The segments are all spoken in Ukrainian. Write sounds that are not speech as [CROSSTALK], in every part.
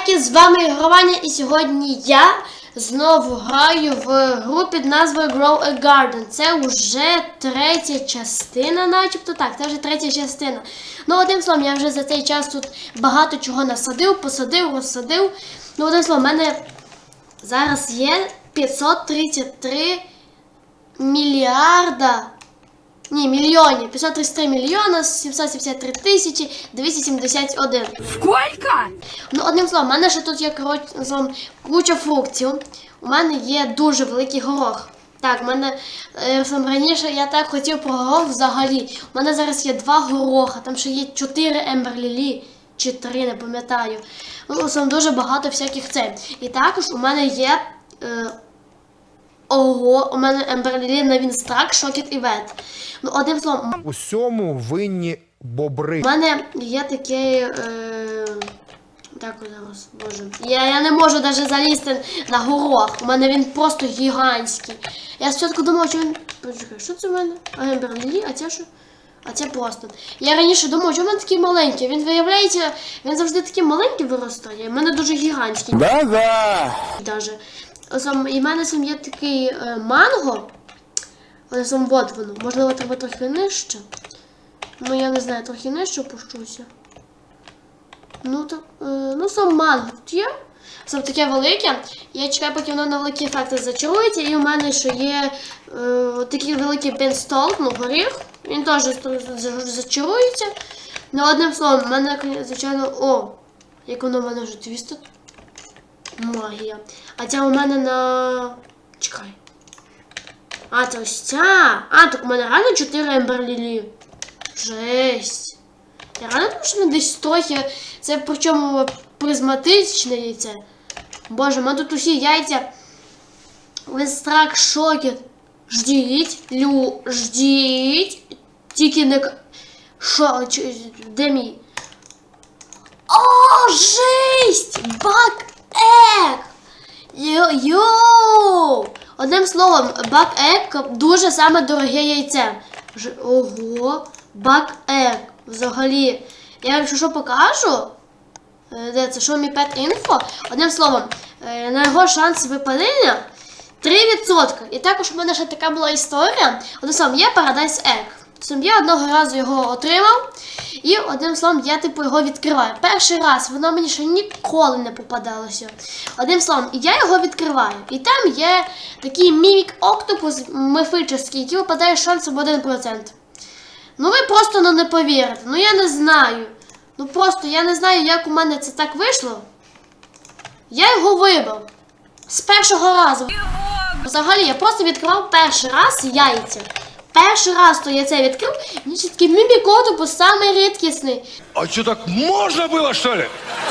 лайки, з вами ігрування і сьогодні я знову граю в гру під назвою Grow a Garden. Це вже третя частина, начебто так, це вже третя частина. Ну, одним словом, я вже за цей час тут багато чого насадив, посадив, розсадив. Ну, одним словом, в мене зараз є 533 мільярда. Ні, мільйонів. 533 мільйона 773 тисячі 271. Сколько? Ну, одним словом, у мене ще тут є коротше, куча фруктів. У мене є дуже великий горох. Так, у мене е, словом, раніше я так хотів про горох взагалі. У мене зараз є два гороха, там ще є чотири емберлілі, чи три, не пам'ятаю. Ну, словом, дуже багато всяких це. І також у мене є. Е, Ого, у мене емберлілі на Вінстрак, Шокіт і Вет. Ну, одним словом, Усьому винні бобри. у мене є таке. Е... Так, зараз, боже. Я, я не можу навіть залізти на горох. У мене він просто гігантський. Я спочатку думала, що він. Почекай, що це в мене? А Емберлі, а це що? А це просто. Я раніше думала, що в мене такий маленький. Він виявляється, він завжди такий маленький виростає. У мене дуже гігантський. Да-да. Даже. Сам, і в мене сам є такий е, манго. Але сам от воно. Можливо, треба трохи нижче. Ну, я не знаю, трохи нижче опущуся. Ну, так, е, ну сам манго тут є. Сам таке велике. Я чекаю, поки воно на великі ефекти зачарується. І у мене ще є е, такий великий бенстол, ну, горіх. Він теж зачарується. Ну, одним словом, в мене, звичайно, о, як воно в мене вже 200 Магія. А ця у мене на. Чекай. А, це ось ця. А, так у мене реально 4 емберлілі. Жесть. Я реально думаю, що мене десь трохи. Це причому призматичне яйце. Боже, мене тут усі яйця. Вестрак шокет. Ждіть, лю, ждіть. Тільки не. Чи- Де мій? О, жесть! Бак Ек! Йо-йо! Одним словом, бак Ек дуже саме дороге яйце. Ого, бак Ек. Взагалі. Я якщо що покажу. Е, Де це мій пет інфо? Одним словом, е, на його шанс випадіння 3%. І також у мене ще така була історія. Одним словом, є Paradise Egg. Тобто Я одного разу його отримав, і одним словом, я типу його відкриваю. Перший раз воно мені ще ніколи не попадалося. Одним словом, я його відкриваю. І там є такий мімік октопус мифический, який випадає шансом 1%. Ну ви просто ну, не повірите. Ну я не знаю. Ну просто я не знаю, як у мене це так вийшло. Я його вибив. З першого разу. Взагалі, я просто відкривав перший раз яйця. Перший раз то я це відкрив, мені ще такий мімікотопус самий рідкісний. А что, так можно было, что ли?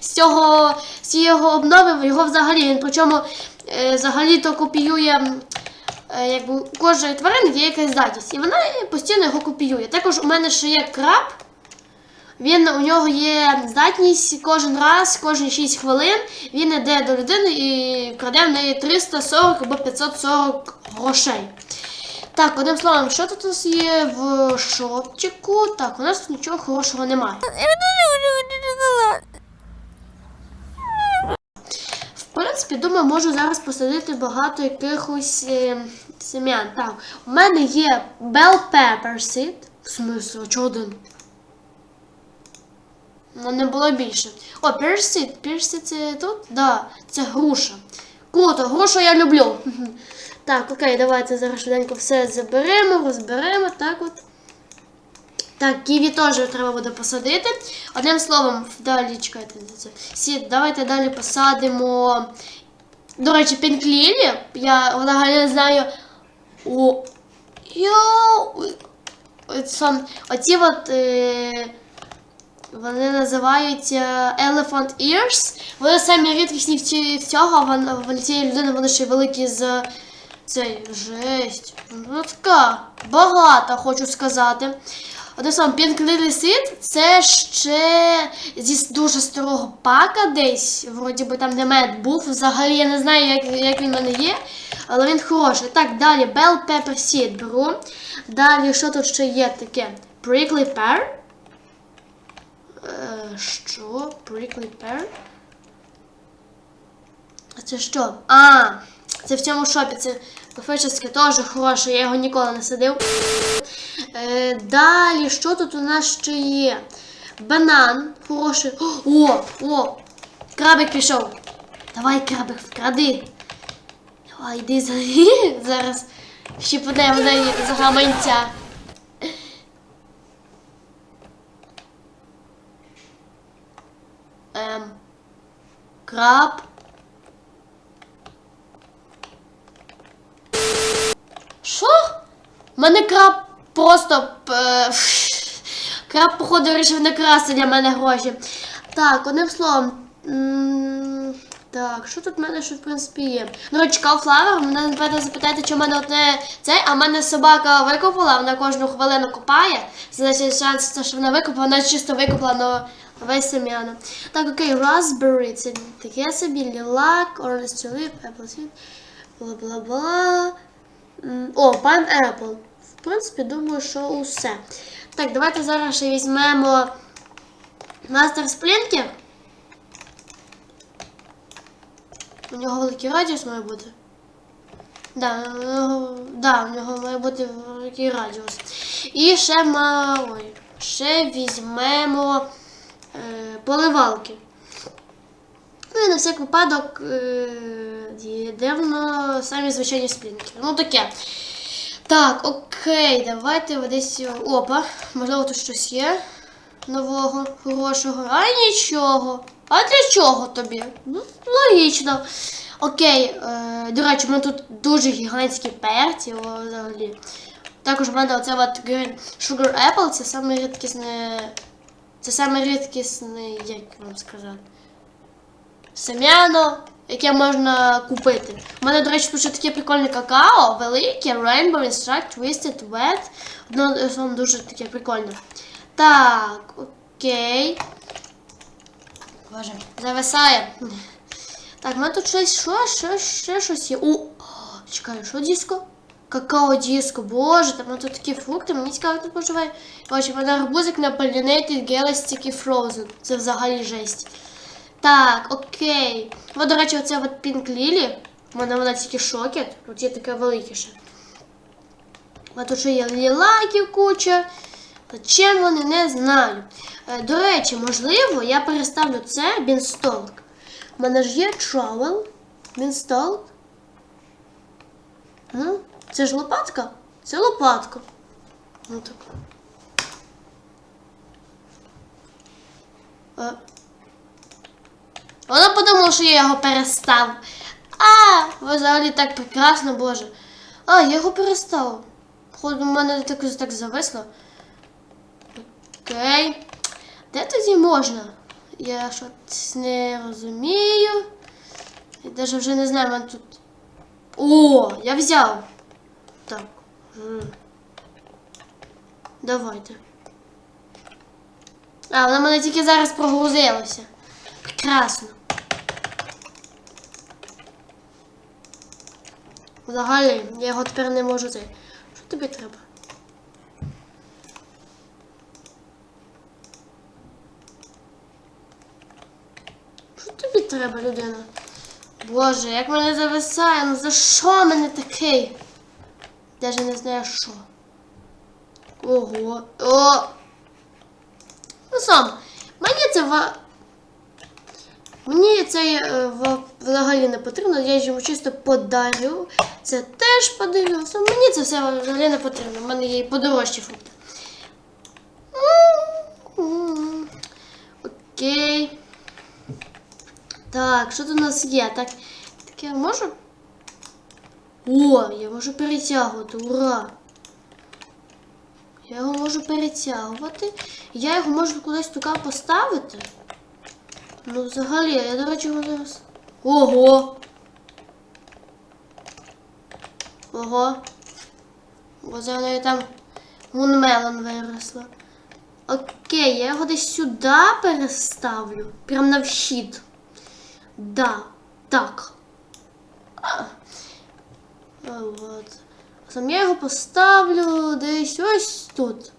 З цього з цієї його обнови його взагалі він причому е, взагалі то копіює е, якби у кожної тварини є якась здатність. І вона постійно його копіює. Також у мене ще є краб. Він у нього є здатність кожен раз, кожні 6 хвилин він йде до людини і краде в неї 340 або 540 грошей. Так, одним словом, що тут у нас є в шопчику? Так, у нас тут нічого хорошого немає. В принципі, думаю, можу зараз посадити багато якихось е, семян. Так, у мене є Bell Pepper Seed. В смислі, а чого один? Ну, не було більше. О, Персит. Персит це тут? Да, це груша. Круто, грушу я люблю. [LAUGHS] Так, окей, давайте зараз швиденько все заберемо, розберемо. Так от. Так, ківі теж треба буде посадити. Одним словом, далі чекайте. це- Сі, давайте далі посадимо. До речі, пінклілі. Я взагалі не знаю. О. От сам, оці от. Е... Вони називаються Elephant Ears. Вони самі рідкісні в цього, а в цієї людини вони ще великі з цей жесть. Ну така багата, хочу сказати. Одним словом, Lily Seed це ще зі дуже старого пака десь. Вроді би там де мед був. Взагалі я не знаю, як, як він в мене є, але він хороший. Так, далі Bell Pepper Seed беру. Далі, що тут ще є таке? Prickly Pear. Е, що? Prickly Pear? Це що? А, це в цьому шопі. Це кофейчески теж хороше, я його ніколи не садив. Е, далі, що тут у нас ще є? Банан хороший. О, о! Крабик пішов. Давай, крабик, вкради. Давай, йди за... [LAUGHS] зараз. Ще подемо за гаманця. Ем. Краб. Що? У мене краб просто. е, Краб, походу, вирішив не красти для мене гроші. Так, одним словом. Так, що тут в мене ще в принципі є? Ну, речі, кауфлавер, мене напевно запитаєте, чи в мене одне цей, а в мене собака викопала, вона кожну хвилину копає. Значить, шанс, що вона викопала, вона чисто викопала на весь сем'яно. Так, окей, raspberry, це таке собі, лілак, orange tulip, apple seed, бла-бла-бла. О, Pineapple. В принципі, думаю, що усе. Так, давайте зараз ще візьмемо Мастер Сплінкер. У нього великий радіус має бути. Да, у нього, да, у нього має бути великий радіус. І ще ма, ой, ще візьмемо е, поливалки. Ну і на всяк випадок е, йдемо самі звичайні сплінки. Ну таке. Так, окей, давайте десь. Опа, можливо, тут щось є нового, хорошого. А нічого. А для чого тобі? Ну, логічно. Окей, е, до речі, в мене тут дуже гігантські перці взагалі. Також в мене оце от Green Sugar Apple, це саме рідкісне. Це саме рідкісне, як вам сказати сем'яно, яке можна купити. У мене, до речі, тут ще таке прикольне какао, велике, Rainbow Extract, Twisted Wet. Воно дуже таке прикольне. Так, окей. Боже, зависає. Так, у мене тут щось, що, що, ще щось є. О, чекай, що диско? Какао диско, боже, там тут такі фрукти, мені цікаво, тут поживає. Короче, в мене арбузик на Pollinated Galactic Frozen. Це взагалі жесть. Так, окей. От, до речі, оце от Pink Lily. У мене вона тільки шокет. Тут є таке велике ще. А тут ще є лілаків куча. Чим вони не знаю. Е, До речі, можливо, я переставлю це Бінстолк. У мене ж є Travel. Бінстолк. Ну, це ж лопатка? Це лопатка. Ну так. Вона подумала, що я його перестав. А, взагалі так прекрасно, боже. А, я його перестав. Походу, у мене так, так зависло. Окей. Де тоді можна? Я щось не розумію. Я навіть вже не знаю, мене тут. О, я взяв. Так. Давайте. А, вона мене тільки зараз прогрузилася. Прекрасно. Взагалі, я його тепер не можу це. Що тобі треба? Що тобі треба, людина? Боже, як мене зависає, ну за що мене такий? Даже не знаю що. Ого. О! Ну сам, мені це ва. Мені це е, взагалі не потрібно, я йому чисто подарю. Це теж подарю. Мені це все взагалі не потрібно. У мене є і подорожчі фрукти. Окей. Так, що тут у нас є? Так, таке можу? О, я можу перетягувати, ура! Я його можу перетягувати. Я його можу кудись туди поставити. Ну, взагалі, я, до речі, його зараз. Ого! Ого. Бо за там мунмелон виросла. Окей, я його десь сюди переставлю. Прям на вхід. Да, так. А. А, Сам я його поставлю десь ось тут.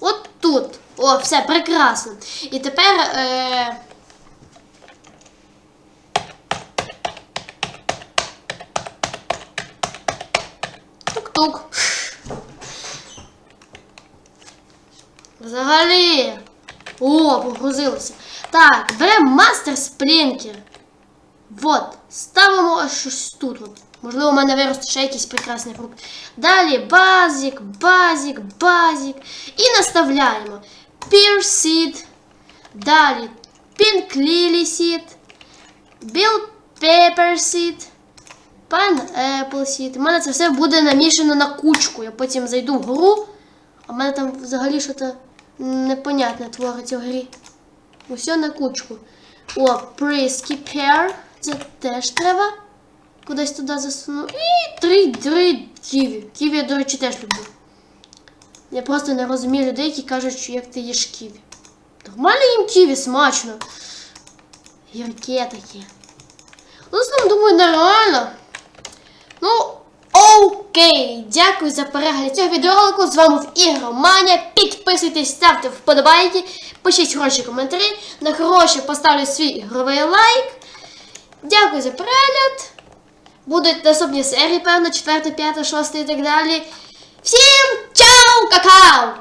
От тут. О, все, прекрасно. І тепер. Е... Тук-тук. Взагалі. О, погрузилося. Так, беремо мастер сплінкер. Вот. Ставимо щось тут. От. Можливо, у мене виросте ще якийсь прекрасний фрукт. Далі базик, базик, базик. І наставляємо. Seed. Далі Pink Lily seed. Bill Pepper seed. Pineapple seed. У мене це все буде намішано на кучку. Я потім зайду в гру, а в мене там взагалі щось непонятне твориться в грі. Усе на кучку. О, Prisky Pear. Це теж треба. Кудись туди засуну. І три, три ківі. Ківі я, до речі, теж люблю. Я просто не розумію людей, які кажуть, що як ти їш ківі. Нормально їм ківі, смачно. Гірке таке. Ну, в думаю, нормально. Ну, окей. Дякую за перегляд цього відеоролику. З вами в Ігроманія. Підписуйтесь, ставте вподобайки, пишіть хороші коментарі. На хороші поставлю свій ігровий лайк. Дякую за перегляд. Будуть наступні серії, певно, 4, 5, 6 і так далі. Всім чао, какао!